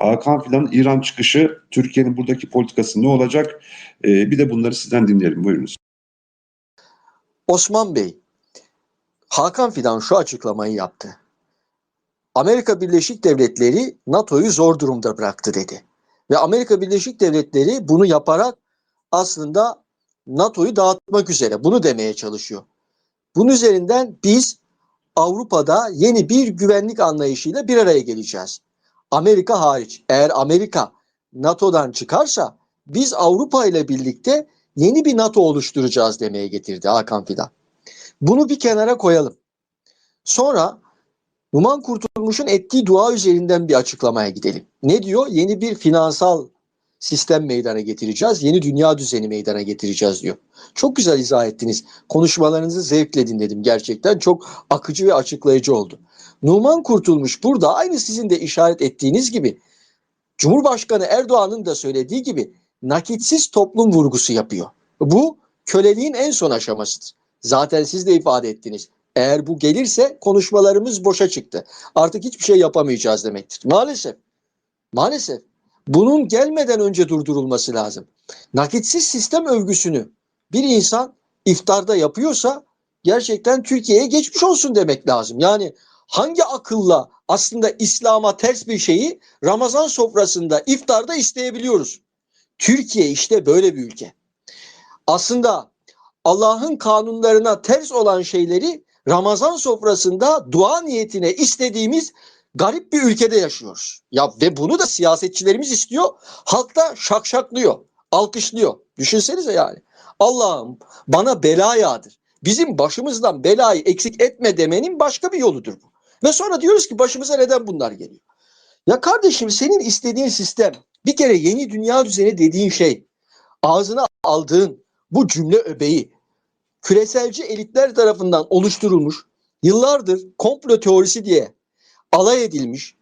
Hakan Fidan'ın İran çıkışı, Türkiye'nin buradaki politikası ne olacak? E, bir de bunları sizden dinleyelim. Buyurunuz. Osman Bey, Hakan Fidan şu açıklamayı yaptı. Amerika Birleşik Devletleri NATO'yu zor durumda bıraktı dedi. Ve Amerika Birleşik Devletleri bunu yaparak aslında NATO'yu dağıtmak üzere bunu demeye çalışıyor. Bunun üzerinden biz Avrupa'da yeni bir güvenlik anlayışıyla bir araya geleceğiz. Amerika hariç. Eğer Amerika NATO'dan çıkarsa biz Avrupa ile birlikte yeni bir NATO oluşturacağız demeye getirdi Hakan Fidan. Bunu bir kenara koyalım. Sonra Numan Kurtulmuş'un ettiği dua üzerinden bir açıklamaya gidelim. Ne diyor? Yeni bir finansal sistem meydana getireceğiz. Yeni dünya düzeni meydana getireceğiz diyor. Çok güzel izah ettiniz. Konuşmalarınızı zevkle dinledim gerçekten. Çok akıcı ve açıklayıcı oldu. Numan Kurtulmuş burada aynı sizin de işaret ettiğiniz gibi Cumhurbaşkanı Erdoğan'ın da söylediği gibi nakitsiz toplum vurgusu yapıyor. Bu köleliğin en son aşamasıdır. Zaten siz de ifade ettiniz. Eğer bu gelirse konuşmalarımız boşa çıktı. Artık hiçbir şey yapamayacağız demektir. Maalesef. Maalesef. Bunun gelmeden önce durdurulması lazım. Nakitsiz sistem övgüsünü bir insan iftarda yapıyorsa gerçekten Türkiye'ye geçmiş olsun demek lazım. Yani hangi akılla aslında İslam'a ters bir şeyi Ramazan sofrasında iftarda isteyebiliyoruz? Türkiye işte böyle bir ülke. Aslında Allah'ın kanunlarına ters olan şeyleri Ramazan sofrasında dua niyetine istediğimiz garip bir ülkede yaşıyoruz. Ya ve bunu da siyasetçilerimiz istiyor. Halk da şakşaklıyor, alkışlıyor. Düşünsenize yani. Allah'ım bana bela yağdır. Bizim başımızdan belayı eksik etme demenin başka bir yoludur bu. Ve sonra diyoruz ki başımıza neden bunlar geliyor? Ya kardeşim senin istediğin sistem bir kere yeni dünya düzeni dediğin şey ağzına aldığın bu cümle öbeği küreselci elitler tarafından oluşturulmuş yıllardır komplo teorisi diye alay edilmiş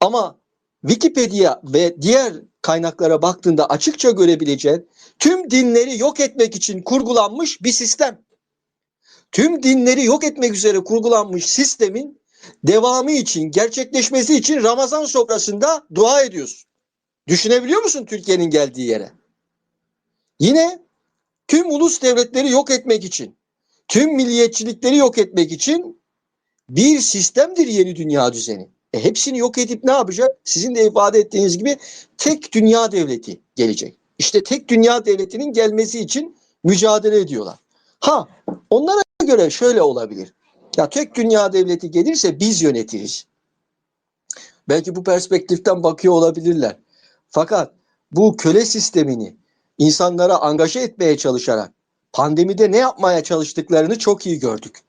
ama Wikipedia ve diğer kaynaklara baktığında açıkça görebileceğin tüm dinleri yok etmek için kurgulanmış bir sistem. Tüm dinleri yok etmek üzere kurgulanmış sistemin devamı için, gerçekleşmesi için Ramazan sofrasında dua ediyorsun. Düşünebiliyor musun Türkiye'nin geldiği yere? Yine tüm ulus devletleri yok etmek için, tüm milliyetçilikleri yok etmek için bir sistemdir yeni dünya düzeni. E hepsini yok edip ne yapacak? Sizin de ifade ettiğiniz gibi tek dünya devleti gelecek. İşte tek dünya devletinin gelmesi için mücadele ediyorlar. Ha onlara göre şöyle olabilir. Ya tek dünya devleti gelirse biz yönetiriz. Belki bu perspektiften bakıyor olabilirler. Fakat bu köle sistemini insanlara angaje etmeye çalışarak pandemide ne yapmaya çalıştıklarını çok iyi gördük.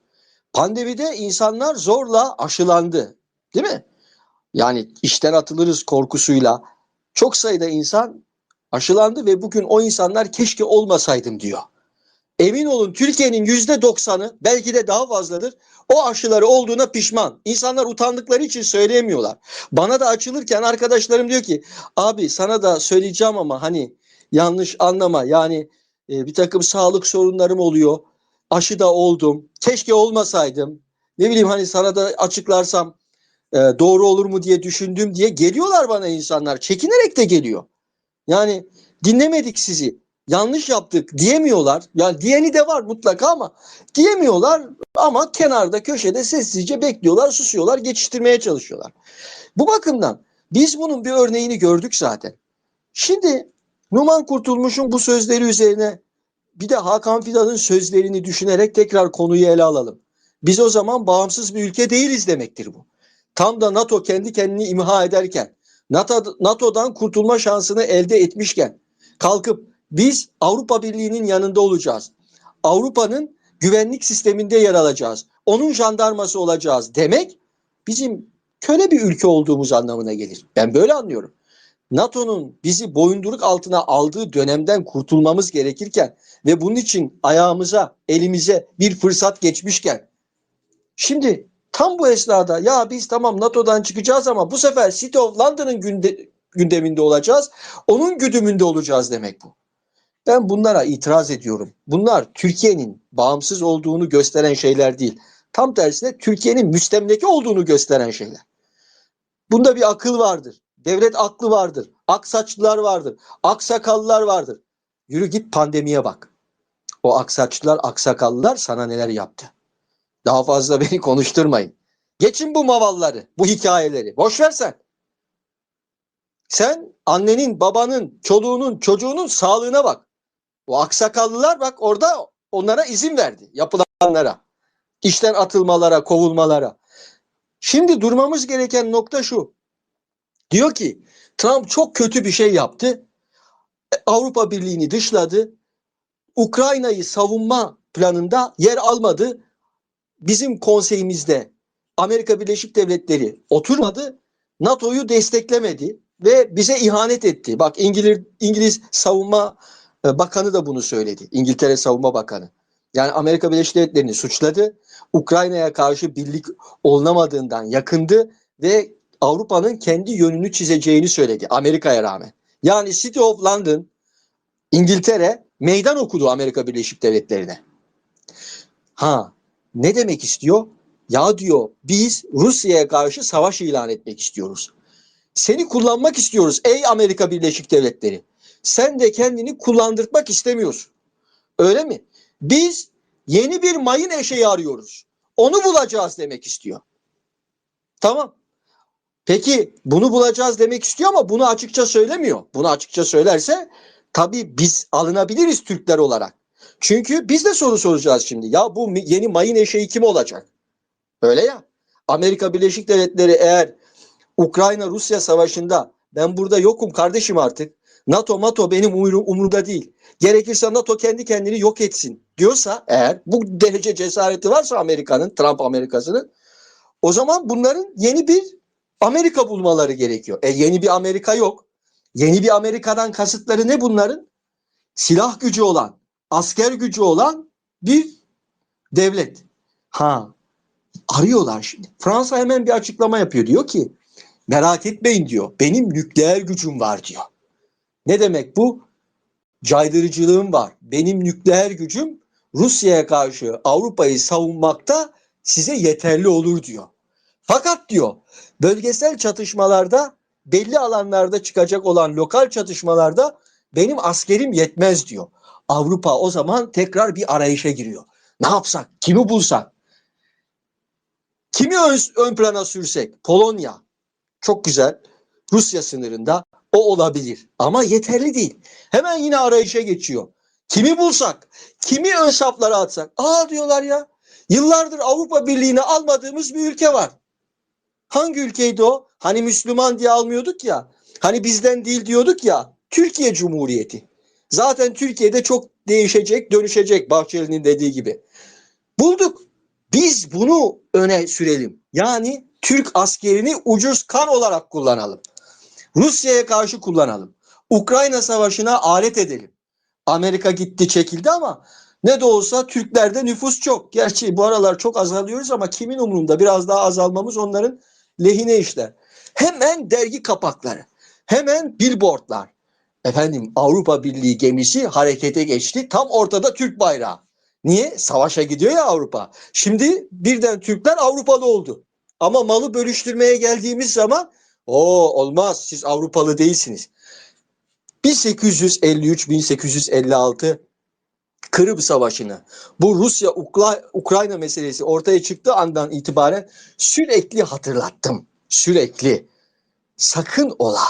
Pandemide insanlar zorla aşılandı. Değil mi? Yani işten atılırız korkusuyla çok sayıda insan aşılandı ve bugün o insanlar keşke olmasaydım diyor. Emin olun Türkiye'nin yüzde doksanı belki de daha fazladır. O aşıları olduğuna pişman. İnsanlar utandıkları için söyleyemiyorlar. Bana da açılırken arkadaşlarım diyor ki abi sana da söyleyeceğim ama hani yanlış anlama. Yani e, bir takım sağlık sorunlarım oluyor. Aşı da oldum. Keşke olmasaydım. Ne bileyim hani sana da açıklarsam e, doğru olur mu diye düşündüm diye geliyorlar bana insanlar. Çekinerek de geliyor. Yani dinlemedik sizi yanlış yaptık diyemiyorlar. Yani diyeni de var mutlaka ama diyemiyorlar ama kenarda köşede sessizce bekliyorlar, susuyorlar, geçiştirmeye çalışıyorlar. Bu bakımdan biz bunun bir örneğini gördük zaten. Şimdi Numan Kurtulmuş'un bu sözleri üzerine bir de Hakan Fidan'ın sözlerini düşünerek tekrar konuyu ele alalım. Biz o zaman bağımsız bir ülke değiliz demektir bu. Tam da NATO kendi kendini imha ederken, NATO, NATO'dan kurtulma şansını elde etmişken kalkıp biz Avrupa Birliği'nin yanında olacağız. Avrupa'nın güvenlik sisteminde yer alacağız. Onun jandarması olacağız demek bizim köle bir ülke olduğumuz anlamına gelir. Ben böyle anlıyorum. NATO'nun bizi boyunduruk altına aldığı dönemden kurtulmamız gerekirken ve bunun için ayağımıza, elimize bir fırsat geçmişken şimdi tam bu esnada ya biz tamam NATO'dan çıkacağız ama bu sefer City of London'ın günde, gündeminde olacağız. Onun güdümünde olacağız demek bu. Ben bunlara itiraz ediyorum. Bunlar Türkiye'nin bağımsız olduğunu gösteren şeyler değil. Tam tersine Türkiye'nin müstemleke olduğunu gösteren şeyler. Bunda bir akıl vardır. Devlet aklı vardır. Aksaçlılar vardır. Aksakallılar vardır. Yürü git pandemiye bak. O aksaçlılar, aksakallılar sana neler yaptı. Daha fazla beni konuşturmayın. Geçin bu mavalları, bu hikayeleri. Boş ver sen. Sen annenin, babanın, çoluğunun, çocuğunun sağlığına bak. O aksakallılar bak orada onlara izin verdi yapılanlara. İşten atılmalara, kovulmalara. Şimdi durmamız gereken nokta şu. Diyor ki Trump çok kötü bir şey yaptı. Avrupa Birliği'ni dışladı. Ukrayna'yı savunma planında yer almadı. Bizim konseyimizde Amerika Birleşik Devletleri oturmadı. NATO'yu desteklemedi ve bize ihanet etti. Bak İngiliz, İngiliz Savunma Bakanı da bunu söyledi. İngiltere Savunma Bakanı. Yani Amerika Birleşik Devletleri'ni suçladı. Ukrayna'ya karşı birlik olunamadığından yakındı ve Avrupa'nın kendi yönünü çizeceğini söyledi Amerika'ya rağmen. Yani City of London, İngiltere meydan okudu Amerika Birleşik Devletleri'ne. Ha, ne demek istiyor? Ya diyor biz Rusya'ya karşı savaş ilan etmek istiyoruz. Seni kullanmak istiyoruz ey Amerika Birleşik Devletleri. Sen de kendini kullandırtmak istemiyorsun. Öyle mi? Biz yeni bir mayın eşeği arıyoruz. Onu bulacağız demek istiyor. Tamam. Peki bunu bulacağız demek istiyor ama bunu açıkça söylemiyor. Bunu açıkça söylerse tabii biz alınabiliriz Türkler olarak. Çünkü biz de soru soracağız şimdi. Ya bu yeni mayın eşeği kim olacak? Öyle ya. Amerika Birleşik Devletleri eğer Ukrayna-Rusya savaşında ben burada yokum kardeşim artık. NATO NATO benim umur- umurumda değil. Gerekirse NATO kendi kendini yok etsin diyorsa eğer bu derece cesareti varsa Amerika'nın, Trump Amerika'sının o zaman bunların yeni bir Amerika bulmaları gerekiyor. E yeni bir Amerika yok. Yeni bir Amerika'dan kasıtları ne bunların? Silah gücü olan, asker gücü olan bir devlet. Ha arıyorlar şimdi. Fransa hemen bir açıklama yapıyor. Diyor ki merak etmeyin diyor. Benim nükleer gücüm var diyor. Ne demek bu? Caydırıcılığım var. Benim nükleer gücüm Rusya'ya karşı Avrupa'yı savunmakta size yeterli olur diyor. Fakat diyor bölgesel çatışmalarda belli alanlarda çıkacak olan lokal çatışmalarda benim askerim yetmez diyor. Avrupa o zaman tekrar bir arayışa giriyor. Ne yapsak? Kimi bulsak? Kimi ön, ön plana sürsek? Polonya. Çok güzel. Rusya sınırında o olabilir. Ama yeterli değil. Hemen yine arayışa geçiyor. Kimi bulsak? Kimi ön saflara atsak? Aa diyorlar ya. Yıllardır Avrupa Birliği'ne almadığımız bir ülke var. Hangi ülkeydi o? Hani Müslüman diye almıyorduk ya. Hani bizden değil diyorduk ya. Türkiye Cumhuriyeti. Zaten Türkiye'de çok değişecek, dönüşecek Bahçeli'nin dediği gibi. Bulduk. Biz bunu öne sürelim. Yani Türk askerini ucuz kan olarak kullanalım. Rusya'ya karşı kullanalım. Ukrayna savaşına alet edelim. Amerika gitti çekildi ama ne de olsa Türklerde nüfus çok. Gerçi bu aralar çok azalıyoruz ama kimin umurunda biraz daha azalmamız onların lehine işler. Hemen dergi kapakları, hemen billboardlar. Efendim Avrupa Birliği gemisi harekete geçti. Tam ortada Türk bayrağı. Niye? Savaşa gidiyor ya Avrupa. Şimdi birden Türkler Avrupalı oldu. Ama malı bölüştürmeye geldiğimiz zaman o olmaz siz Avrupalı değilsiniz. 1853-1856 Kırım Savaşı'nı bu Rusya Ukra- Ukrayna meselesi ortaya çıktığı andan itibaren sürekli hatırlattım. Sürekli. Sakın ola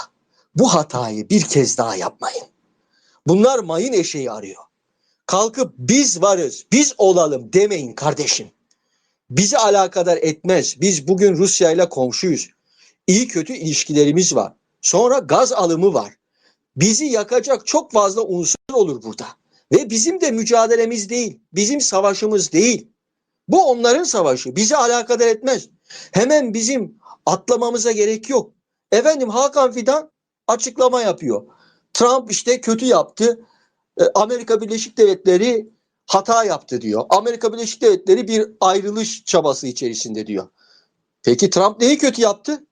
bu hatayı bir kez daha yapmayın. Bunlar mayın eşeği arıyor. Kalkıp biz varız, biz olalım demeyin kardeşim. Bizi alakadar etmez. Biz bugün Rusya ile komşuyuz. İyi kötü ilişkilerimiz var. Sonra gaz alımı var. Bizi yakacak çok fazla unsur olur burada. Ve bizim de mücadelemiz değil. Bizim savaşımız değil. Bu onların savaşı. Bizi alakadar etmez. Hemen bizim atlamamıza gerek yok. Efendim Hakan Fidan açıklama yapıyor. Trump işte kötü yaptı. E, Amerika Birleşik Devletleri hata yaptı diyor. Amerika Birleşik Devletleri bir ayrılış çabası içerisinde diyor. Peki Trump neyi kötü yaptı?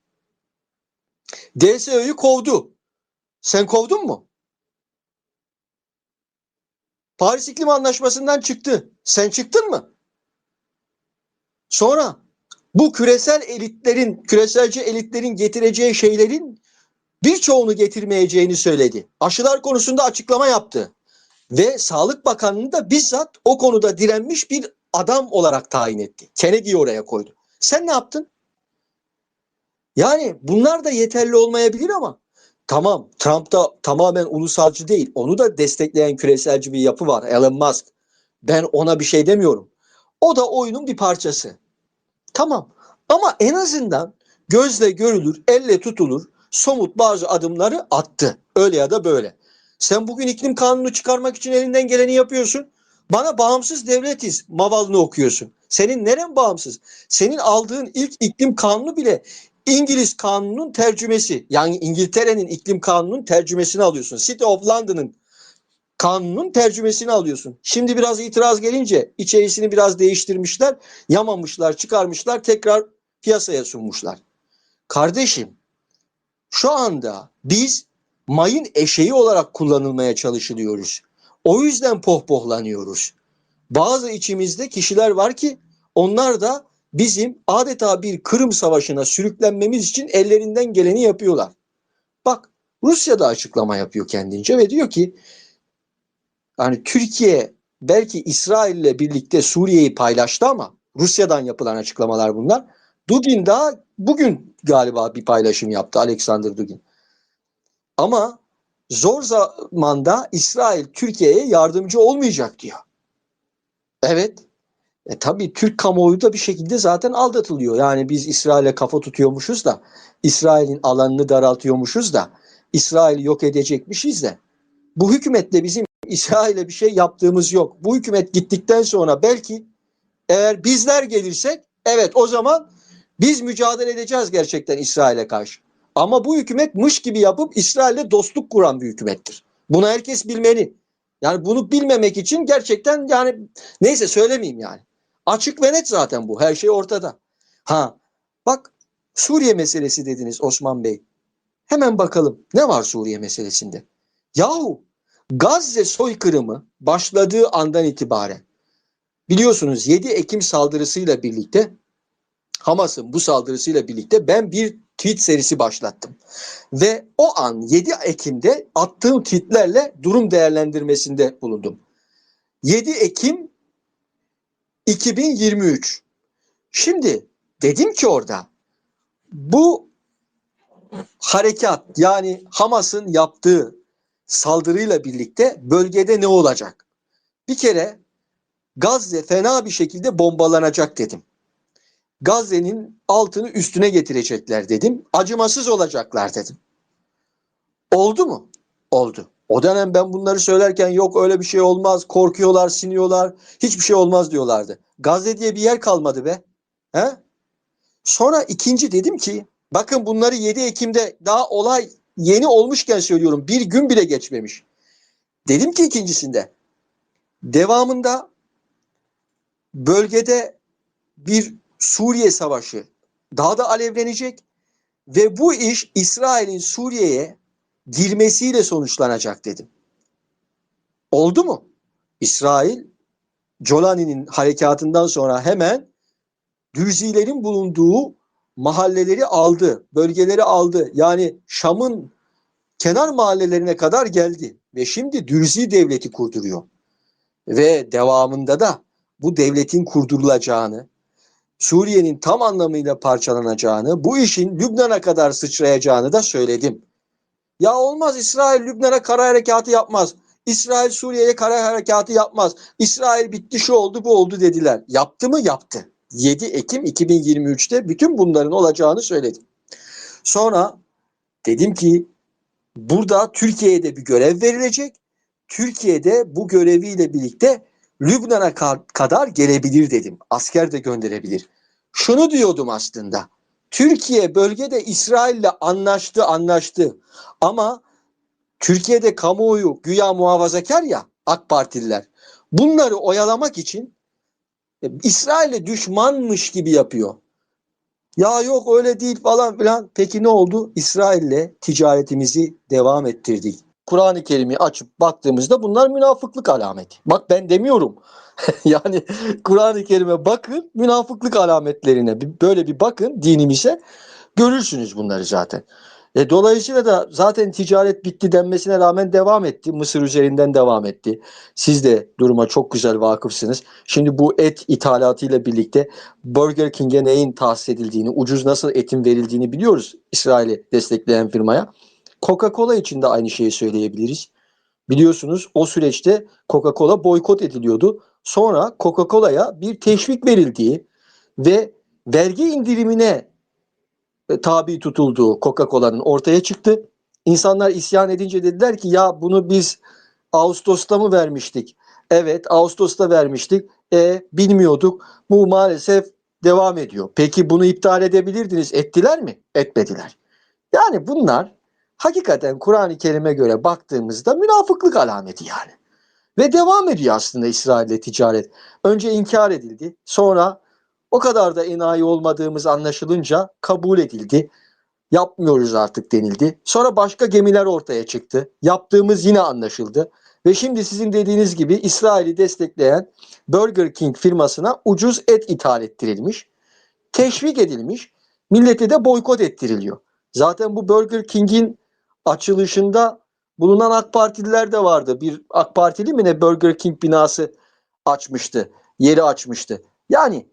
DSO'yu kovdu. Sen kovdun mu? Paris İklim Anlaşması'ndan çıktı. Sen çıktın mı? Sonra bu küresel elitlerin, küreselci elitlerin getireceği şeylerin birçoğunu getirmeyeceğini söyledi. Aşılar konusunda açıklama yaptı. Ve Sağlık Bakanı'nı da bizzat o konuda direnmiş bir adam olarak tayin etti. Kennedy'yi oraya koydu. Sen ne yaptın? Yani bunlar da yeterli olmayabilir ama tamam Trump da tamamen ulusalcı değil. Onu da destekleyen küreselci bir yapı var Elon Musk. Ben ona bir şey demiyorum. O da oyunun bir parçası. Tamam ama en azından gözle görülür, elle tutulur, somut bazı adımları attı. Öyle ya da böyle. Sen bugün iklim kanunu çıkarmak için elinden geleni yapıyorsun. Bana bağımsız devletiz mavalını okuyorsun. Senin neren bağımsız? Senin aldığın ilk iklim kanunu bile İngiliz kanunun tercümesi. Yani İngiltere'nin iklim kanunun tercümesini alıyorsun. City of London'ın kanunun tercümesini alıyorsun. Şimdi biraz itiraz gelince içerisini biraz değiştirmişler, yamamışlar, çıkarmışlar, tekrar piyasaya sunmuşlar. Kardeşim, şu anda biz mayın eşeği olarak kullanılmaya çalışılıyoruz. O yüzden pohpohlanıyoruz. Bazı içimizde kişiler var ki onlar da bizim adeta bir Kırım Savaşı'na sürüklenmemiz için ellerinden geleni yapıyorlar. Bak Rusya da açıklama yapıyor kendince ve diyor ki hani Türkiye belki İsrail ile birlikte Suriye'yi paylaştı ama Rusya'dan yapılan açıklamalar bunlar. Dugin daha bugün galiba bir paylaşım yaptı Alexander Dugin. Ama zor zamanda İsrail Türkiye'ye yardımcı olmayacak diyor. Evet. E tabii Türk kamuoyu da bir şekilde zaten aldatılıyor. Yani biz İsrail'e kafa tutuyormuşuz da, İsrail'in alanını daraltıyormuşuz da, İsrail'i yok edecekmişiz de. Bu hükümetle bizim İsrail'e bir şey yaptığımız yok. Bu hükümet gittikten sonra belki eğer bizler gelirsek evet o zaman biz mücadele edeceğiz gerçekten İsrail'e karşı. Ama bu hükümet mış gibi yapıp İsrail'le dostluk kuran bir hükümettir. Bunu herkes bilmeli. Yani bunu bilmemek için gerçekten yani neyse söylemeyeyim yani. Açık ve net zaten bu. Her şey ortada. Ha bak Suriye meselesi dediniz Osman Bey. Hemen bakalım ne var Suriye meselesinde? Yahu Gazze soykırımı başladığı andan itibaren biliyorsunuz 7 Ekim saldırısıyla birlikte Hamas'ın bu saldırısıyla birlikte ben bir tweet serisi başlattım. Ve o an 7 Ekim'de attığım tweetlerle durum değerlendirmesinde bulundum. 7 Ekim 2023. Şimdi dedim ki orada bu harekat yani Hamas'ın yaptığı saldırıyla birlikte bölgede ne olacak? Bir kere Gazze fena bir şekilde bombalanacak dedim. Gazze'nin altını üstüne getirecekler dedim. Acımasız olacaklar dedim. Oldu mu? Oldu. O dönem ben bunları söylerken yok öyle bir şey olmaz, korkuyorlar, siniyorlar, hiçbir şey olmaz diyorlardı. Gazze diye bir yer kalmadı be. He? Sonra ikinci dedim ki bakın bunları 7 Ekim'de daha olay yeni olmuşken söylüyorum. Bir gün bile geçmemiş. Dedim ki ikincisinde devamında bölgede bir Suriye savaşı daha da alevlenecek ve bu iş İsrail'in Suriye'ye girmesiyle sonuçlanacak dedim. Oldu mu? İsrail Jolani'nin harekatından sonra hemen Dürzilerin bulunduğu mahalleleri aldı, bölgeleri aldı. Yani Şam'ın kenar mahallelerine kadar geldi ve şimdi Dürzi devleti kurduruyor. Ve devamında da bu devletin kurdurulacağını, Suriye'nin tam anlamıyla parçalanacağını, bu işin Lübnan'a kadar sıçrayacağını da söyledim. Ya olmaz İsrail Lübnan'a kara harekatı yapmaz. İsrail Suriye'ye kara harekatı yapmaz. İsrail bitti şu oldu bu oldu dediler. Yaptı mı? Yaptı. 7 Ekim 2023'te bütün bunların olacağını söyledim. Sonra dedim ki burada Türkiye'ye de bir görev verilecek. Türkiye'de bu göreviyle birlikte Lübnan'a kadar gelebilir dedim. Asker de gönderebilir. Şunu diyordum aslında. Türkiye bölgede İsrail'le anlaştı anlaştı. Ama Türkiye'de kamuoyu güya muhafazakar ya AK Partililer. Bunları oyalamak için e, İsrail'e düşmanmış gibi yapıyor. Ya yok öyle değil falan filan. Peki ne oldu? İsrail'le ticaretimizi devam ettirdik. Kur'an-ı Kerim'i açıp baktığımızda bunlar münafıklık alameti. Bak ben demiyorum. yani Kur'an-ı Kerim'e bakın münafıklık alametlerine böyle bir bakın dinimize görürsünüz bunları zaten. E, dolayısıyla da zaten ticaret bitti denmesine rağmen devam etti. Mısır üzerinden devam etti. Siz de duruma çok güzel vakıfsınız. Şimdi bu et ithalatıyla birlikte Burger King'e neyin tahsis edildiğini, ucuz nasıl etin verildiğini biliyoruz İsrail'i destekleyen firmaya. Coca-Cola için de aynı şeyi söyleyebiliriz. Biliyorsunuz o süreçte Coca-Cola boykot ediliyordu. Sonra Coca-Cola'ya bir teşvik verildiği ve vergi indirimine e, tabi tutulduğu Coca-Cola'nın ortaya çıktı. İnsanlar isyan edince dediler ki ya bunu biz Ağustos'ta mı vermiştik? Evet Ağustos'ta vermiştik. E bilmiyorduk. Bu maalesef devam ediyor. Peki bunu iptal edebilirdiniz. Ettiler mi? Etmediler. Yani bunlar hakikaten Kur'an-ı Kerim'e göre baktığımızda münafıklık alameti yani. Ve devam ediyor aslında İsrail'le ticaret. Önce inkar edildi. Sonra o kadar da enayi olmadığımız anlaşılınca kabul edildi. Yapmıyoruz artık denildi. Sonra başka gemiler ortaya çıktı. Yaptığımız yine anlaşıldı. Ve şimdi sizin dediğiniz gibi İsrail'i destekleyen Burger King firmasına ucuz et ithal ettirilmiş. Teşvik edilmiş. Millete de boykot ettiriliyor. Zaten bu Burger King'in açılışında bulunan AK Partililer de vardı. Bir AK Partili mi ne Burger King binası açmıştı. Yeri açmıştı. Yani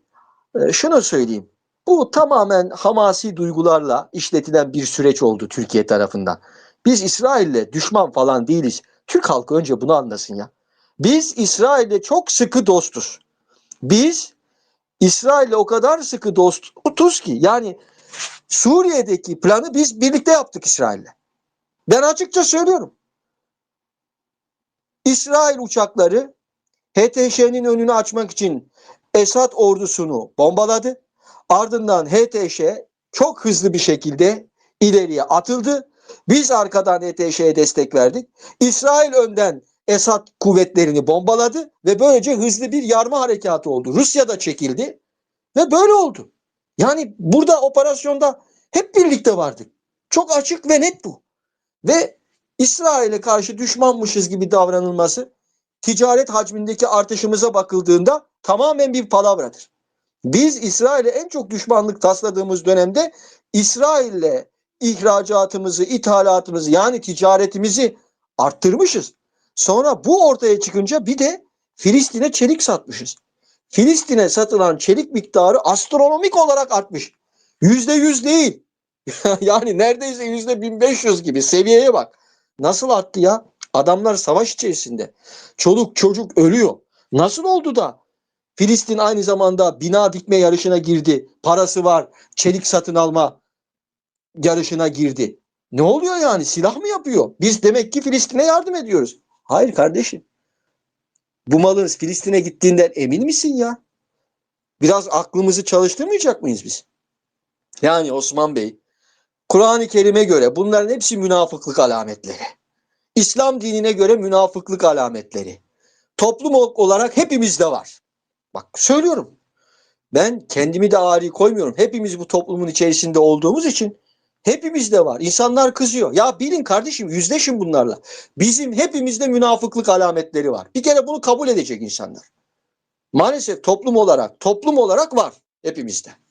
e, şunu söyleyeyim. Bu tamamen hamasi duygularla işletilen bir süreç oldu Türkiye tarafından. Biz İsrail'le düşman falan değiliz. Türk halkı önce bunu anlasın ya. Biz İsrail'le çok sıkı dostuz. Biz İsrail'le o kadar sıkı dostuz ki yani Suriye'deki planı biz birlikte yaptık İsrail'le. Ben açıkça söylüyorum. İsrail uçakları HTŞ'nin önünü açmak için Esad ordusunu bombaladı. Ardından HTŞ çok hızlı bir şekilde ileriye atıldı. Biz arkadan HTŞ'ye destek verdik. İsrail önden Esad kuvvetlerini bombaladı ve böylece hızlı bir yarma harekatı oldu. Rusya da çekildi ve böyle oldu. Yani burada operasyonda hep birlikte vardık. Çok açık ve net bu. Ve İsrail'e karşı düşmanmışız gibi davranılması ticaret hacmindeki artışımıza bakıldığında tamamen bir palavradır. Biz İsrail'e en çok düşmanlık tasladığımız dönemde İsrail'le ihracatımızı, ithalatımızı yani ticaretimizi arttırmışız. Sonra bu ortaya çıkınca bir de Filistin'e çelik satmışız. Filistin'e satılan çelik miktarı astronomik olarak artmış. Yüzde yüz değil. yani neredeyse yüzde 1500 gibi seviyeye bak. Nasıl arttı ya? Adamlar savaş içerisinde. Çoluk çocuk ölüyor. Nasıl oldu da Filistin aynı zamanda bina dikme yarışına girdi. Parası var. Çelik satın alma yarışına girdi. Ne oluyor yani? Silah mı yapıyor? Biz demek ki Filistin'e yardım ediyoruz. Hayır kardeşim. Bu malın Filistin'e gittiğinden emin misin ya? Biraz aklımızı çalıştırmayacak mıyız biz? Yani Osman Bey, Kur'an-ı Kerim'e göre bunların hepsi münafıklık alametleri. İslam dinine göre münafıklık alametleri. Toplum olarak hepimizde var. Bak söylüyorum. Ben kendimi de ari koymuyorum. Hepimiz bu toplumun içerisinde olduğumuz için hepimizde var. İnsanlar kızıyor. Ya bilin kardeşim yüzleşin bunlarla. Bizim hepimizde münafıklık alametleri var. Bir kere bunu kabul edecek insanlar. Maalesef toplum olarak, toplum olarak var hepimizde.